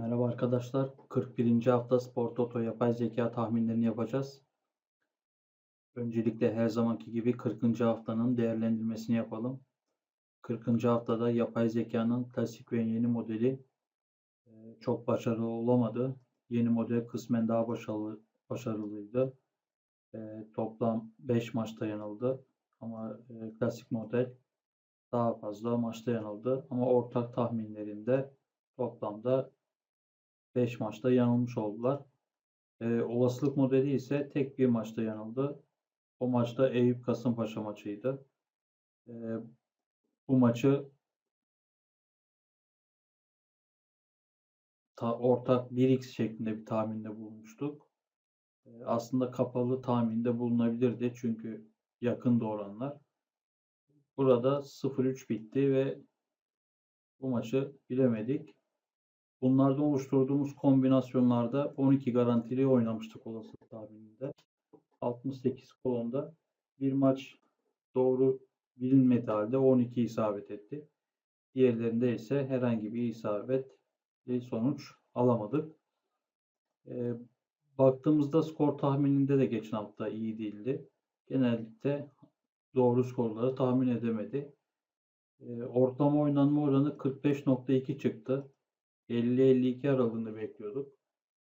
Merhaba arkadaşlar. 41. hafta Spor Toto yapay zeka tahminlerini yapacağız. Öncelikle her zamanki gibi 40. haftanın değerlendirmesini yapalım. 40. haftada yapay zekanın klasik ve yeni modeli e, çok başarılı olamadı. Yeni model kısmen daha başarılı, başarılıydı. E, toplam 5 maçta yanıldı. Ama e, klasik model daha fazla maçta yanıldı. Ama ortak tahminlerinde toplamda 5 maçta yanılmış oldular. E, olasılık modeli ise tek bir maçta yanıldı. O maçta Eyüp Kasımpaşa maçıydı. E, bu maçı ta, ortak 1x şeklinde bir tahminde bulmuştuk. E, aslında kapalı tahminde bulunabilirdi çünkü yakın oranlar. Burada 0-3 bitti ve bu maçı bilemedik. Bunlardan oluşturduğumuz kombinasyonlarda 12 garantili oynamıştık olasılık tahmininde. 68 kolonda bir maç doğru bilinmedi halde 12 isabet etti. Diğerlerinde ise herhangi bir isabetli sonuç alamadık. E, baktığımızda skor tahmininde de geçen hafta iyi değildi. Genellikle doğru skorları tahmin edemedi. E, ortalama oynanma oranı 45.2 çıktı. 50-52 aralığında bekliyorduk.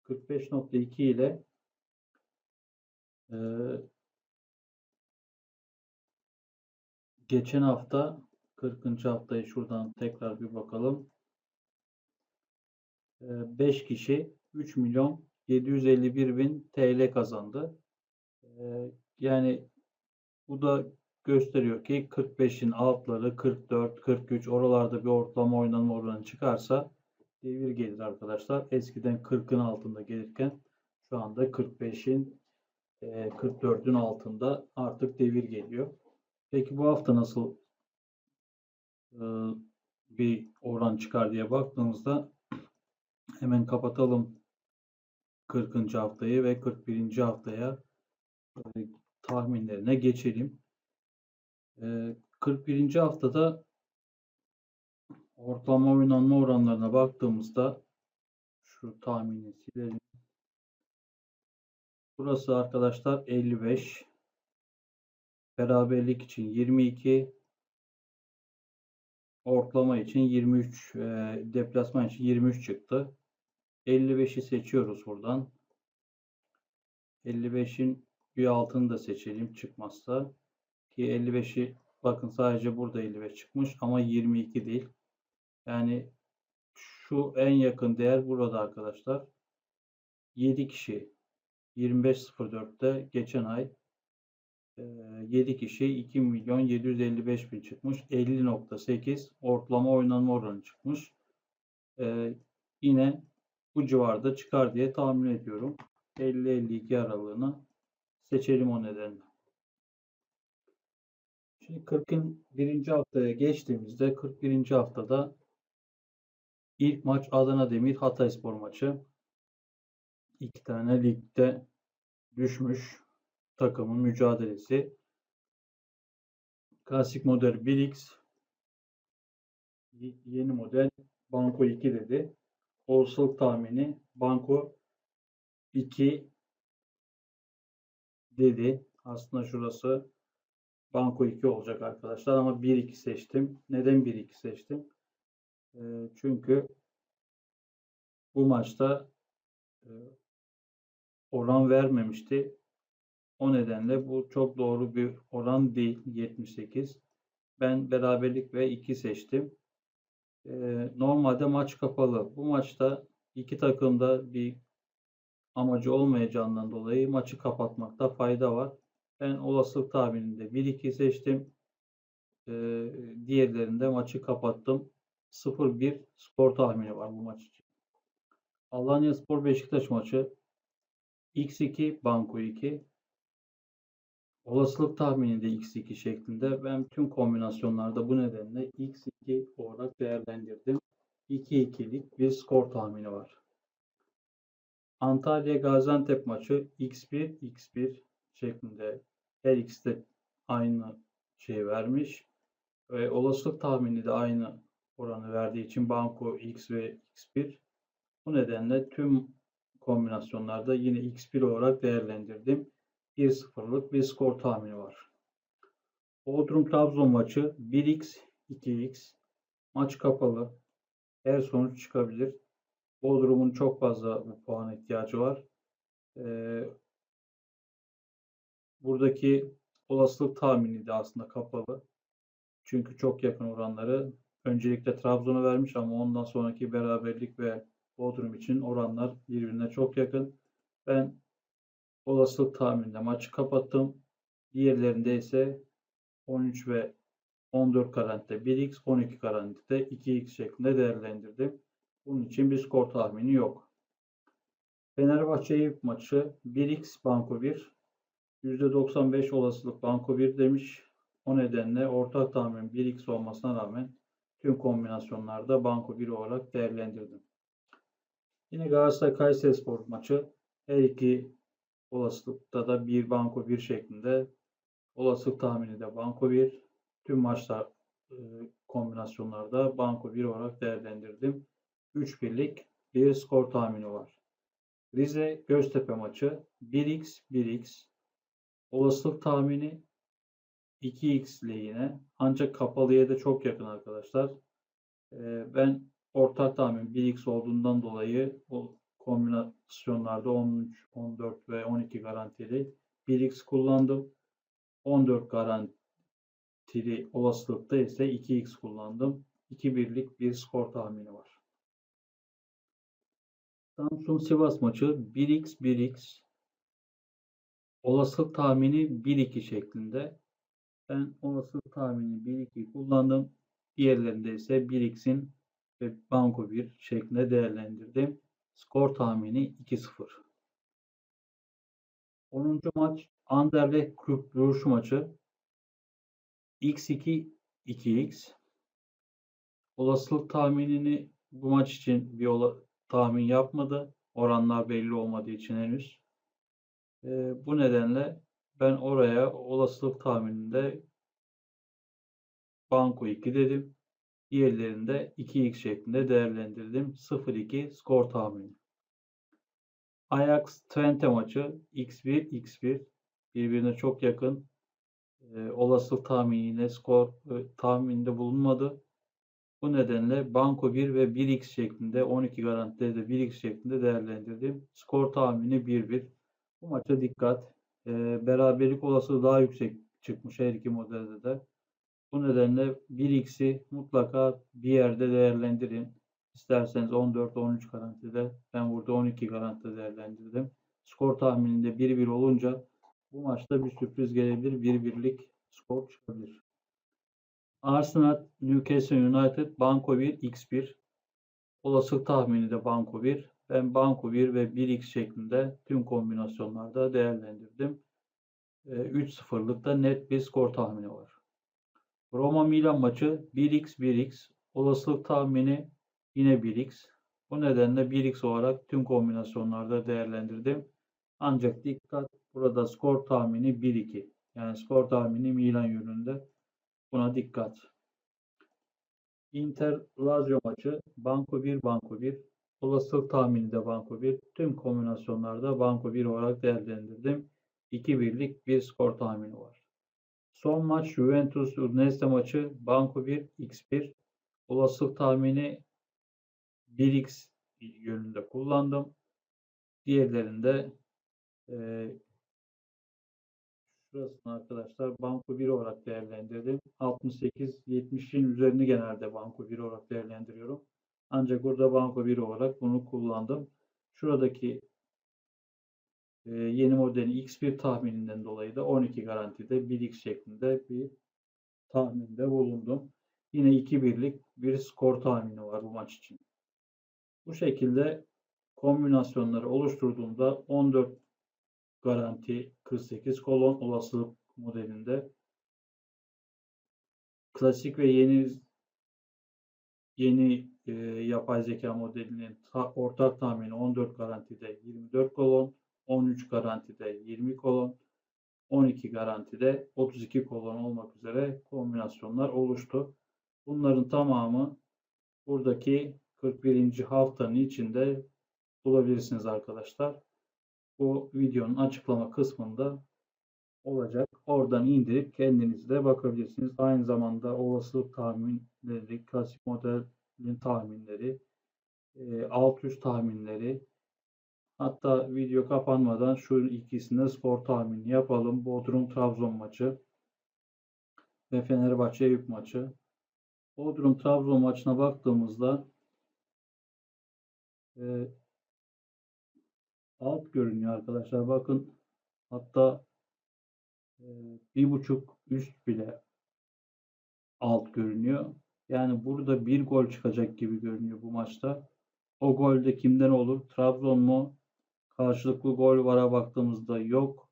45.2 ile e, geçen hafta 40. haftayı şuradan tekrar bir bakalım. E, 5 kişi 3 milyon 751 bin TL kazandı. E, yani bu da gösteriyor ki 45'in altları 44, 43 oralarda bir ortalama oynanma oranı çıkarsa devir gelir arkadaşlar. Eskiden 40'ın altında gelirken şu anda 45'in 44'ün e, altında artık devir geliyor. Peki bu hafta nasıl e, bir oran çıkar diye baktığımızda hemen kapatalım 40. haftayı ve 41. haftaya e, tahminlerine geçelim. 41. haftada Ortalama oynanma oranlarına baktığımızda şu tahmini silelim. Burası arkadaşlar 55. Beraberlik için 22. Ortalama için 23. E, deplasman için 23 çıktı. 55'i seçiyoruz buradan. 55'in bir altını da seçelim çıkmazsa. Ki 55'i bakın sadece burada 55 çıkmış ama 22 değil. Yani şu en yakın değer burada arkadaşlar. 7 kişi 25.04'te geçen ay 7 kişi 2 milyon 755 bin çıkmış. 50.8 ortalama oynanma oranı çıkmış. Yine bu civarda çıkar diye tahmin ediyorum. 50-52 aralığını seçelim o nedenle. Şimdi 41. haftaya geçtiğimizde 41. haftada İlk maç Adana Demir Hatayspor maçı. İki tane ligde düşmüş takımın mücadelesi. Klasik model 1X yeni model Banko 2 dedi. Olasılık tahmini Banko 2 dedi. Aslında şurası Banko 2 olacak arkadaşlar ama 1-2 seçtim. Neden 1-2 seçtim? Çünkü bu maçta oran vermemişti. O nedenle bu çok doğru bir oran değil 78. Ben beraberlik ve 2 seçtim. normalde maç kapalı. Bu maçta iki takımda bir amacı olmayacağından dolayı maçı kapatmakta fayda var. Ben olasılık tahmininde 1-2 seçtim. diğerlerinde maçı kapattım. 0-1 skor tahmini var bu maç için. Alanya Spor Beşiktaş maçı X2 Banko 2 Olasılık tahmini de X2 şeklinde. Ben tüm kombinasyonlarda bu nedenle X2 olarak değerlendirdim. 2-2'lik bir skor tahmini var. Antalya Gaziantep maçı X1 X1 şeklinde her ikisi de aynı şey vermiş. Ve olasılık tahmini de aynı oranı verdiği için banko x ve x1 Bu nedenle tüm kombinasyonlarda yine x1 olarak değerlendirdim. 1-0'lık bir skor tahmini var. Bodrum Trabzon maçı 1x 2x maç kapalı. Her sonuç çıkabilir. Bodrum'un çok fazla bu puana ihtiyacı var. Ee, buradaki olasılık tahmini de aslında kapalı. Çünkü çok yakın oranları öncelikle Trabzon'a vermiş ama ondan sonraki beraberlik ve Bodrum için oranlar birbirine çok yakın. Ben olasılık tahmininde maçı kapattım. Diğerlerinde ise 13 ve 14 garantide 1x, 12 garantide 2x şeklinde değerlendirdim. Bunun için bir skor tahmini yok. Fenerbahçe Eyüp maçı 1x banko 1, %95 olasılık banko 1 demiş. O nedenle ortak tahmin 1x olmasına rağmen tüm kombinasyonlarda banko 1 olarak değerlendirdim. Yine Galatasaray Kayserispor maçı her iki olasılıkta da bir banko 1 şeklinde olasılık tahmini de banko 1. Tüm maçlar e, kombinasyonlarda banko 1 olarak değerlendirdim. 3 birlik bir skor tahmini var. Rize Göztepe maçı 1x 1x olasılık tahmini 2x lehine ancak kapalıya da çok yakın arkadaşlar. E, ben ortak tahmin 1x olduğundan dolayı o kombinasyonlarda 13, 14 ve 12 garantili 1x kullandım. 14 garantili olasılıkta ise 2x kullandım. 2 birlik bir skor tahmini var. Samsun Sivas maçı 1x 1x olasılık tahmini 1-2 şeklinde. Ben olasılık tahmini 1-2 kullandım. Diğerlerinde ise 1x'in ve banko 1 şeklinde değerlendirdim. Skor tahmini 2-0. 10. maç Anderlecht Club Brugge maçı x2 2x olasılık tahminini bu maç için bir ola, tahmin yapmadı. Oranlar belli olmadığı için henüz. E, bu nedenle ben oraya olasılık tahmininde banko 2 dedim. Diğerlerinde 2x şeklinde değerlendirdim. 0-2 skor tahmini. Ajax Twente maçı x1 x1 birbirine çok yakın. E, olasılık tahminiyle skor e, tahmininde bulunmadı. Bu nedenle banko 1 ve 1x şeklinde 12 garantide de 1x şeklinde değerlendirdim. Skor tahmini 1-1. Bu maça dikkat. E, beraberlik olasılığı daha yüksek çıkmış her iki modelde de. Bu nedenle 1x'i mutlaka bir yerde değerlendirin. İsterseniz 14-13 garantide. Ben burada 12 garantide değerlendirdim. Skor tahmininde 1-1 olunca bu maçta bir sürpriz gelebilir. 1-1'lik skor çıkabilir. Arsenal Newcastle United Banko 1 X1 olasılık tahmini de Banko 1. Ben Banko 1 ve 1X şeklinde tüm kombinasyonlarda değerlendirdim. 3-0'lık da net bir skor tahmini var. Roma Milan maçı 1x 1x olasılık tahmini yine 1x. Bu nedenle 1x olarak tüm kombinasyonlarda değerlendirdim. Ancak dikkat burada skor tahmini 1-2. Yani skor tahmini Milan yönünde. Buna dikkat. Inter Lazio maçı Banko 1 Banko 1. Olasılık tahmini de Banko 1. Tüm kombinasyonlarda Banko 1 olarak değerlendirdim. 2 birlik bir skor tahmini var. Son maç Juventus Udinese maçı Banko 1 X1 olasılık tahmini 1x yönünde kullandım. Diğerlerinde e, şurasını arkadaşlar banko 1 olarak değerlendirdim. 68-70'in üzerini genelde banko 1 olarak değerlendiriyorum. Ancak burada banko 1 olarak bunu kullandım. Şuradaki e, yeni modelin X1 tahmininden dolayı da 12 garantide 1X şeklinde bir tahminde bulundum. Yine 2 birlik bir skor tahmini var bu maç için. Bu şekilde kombinasyonları oluşturduğumda 14 garanti 48 kolon olasılık modelinde klasik ve yeni yeni e, yapay zeka modelinin ta, ortak tahmini 14 garantide 24 kolon 13 garantide 20 kolon, 12 garantide 32 kolon olmak üzere kombinasyonlar oluştu. Bunların tamamı buradaki 41. haftanın içinde bulabilirsiniz arkadaşlar. Bu videonun açıklama kısmında olacak. Oradan indirip kendiniz de bakabilirsiniz. Aynı zamanda olasılık tahminleri, klasik modelin tahminleri, e, alt üst tahminleri, hatta video kapanmadan şu ikisinde skor tahmini yapalım. Bodrum Trabzon maçı ve Fenerbahçe Eyüp maçı. Bodrum Trabzon maçına baktığımızda e, alt görünüyor arkadaşlar. Bakın hatta e, bir buçuk üst bile alt görünüyor. Yani burada bir gol çıkacak gibi görünüyor bu maçta. O gol de kimden olur? Trabzon mu? Karşılıklı gol vara baktığımızda yok.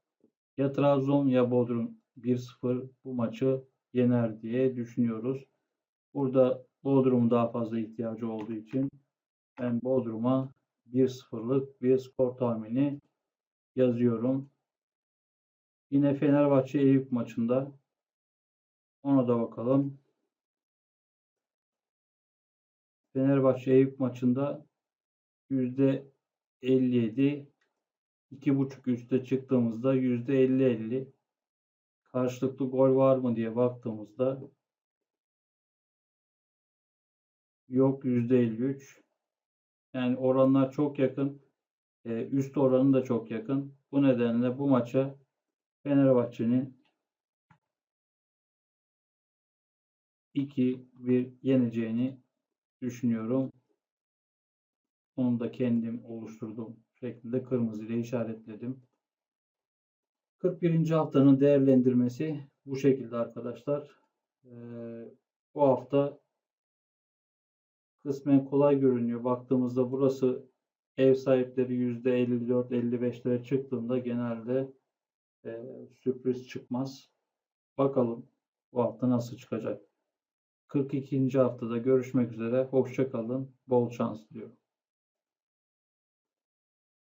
Ya Trabzon ya Bodrum 1-0 bu maçı yener diye düşünüyoruz. Burada Bodrum'un daha fazla ihtiyacı olduğu için ben Bodrum'a 1-0'lık bir skor tahmini yazıyorum. Yine Fenerbahçe Eyüp maçında ona da bakalım. Fenerbahçe Eyüp maçında yüzde 57 2.5 üste çıktığımızda yüzde 50-50 karşılıklı gol var mı diye baktığımızda yok yüzde 53 yani oranlar çok yakın e, üst oranı da çok yakın. Bu nedenle bu maça Fenerbahçe'nin 2-1 yeneceğini düşünüyorum. Onu da kendim oluşturduğum şekilde kırmızı ile işaretledim. 41. haftanın değerlendirmesi bu şekilde arkadaşlar. Ee, bu hafta kısmen kolay görünüyor. Baktığımızda burası ev sahipleri %54-55'lere çıktığında genelde e, sürpriz çıkmaz. Bakalım bu hafta nasıl çıkacak. 42. haftada görüşmek üzere. Hoşçakalın. Bol şans diliyorum.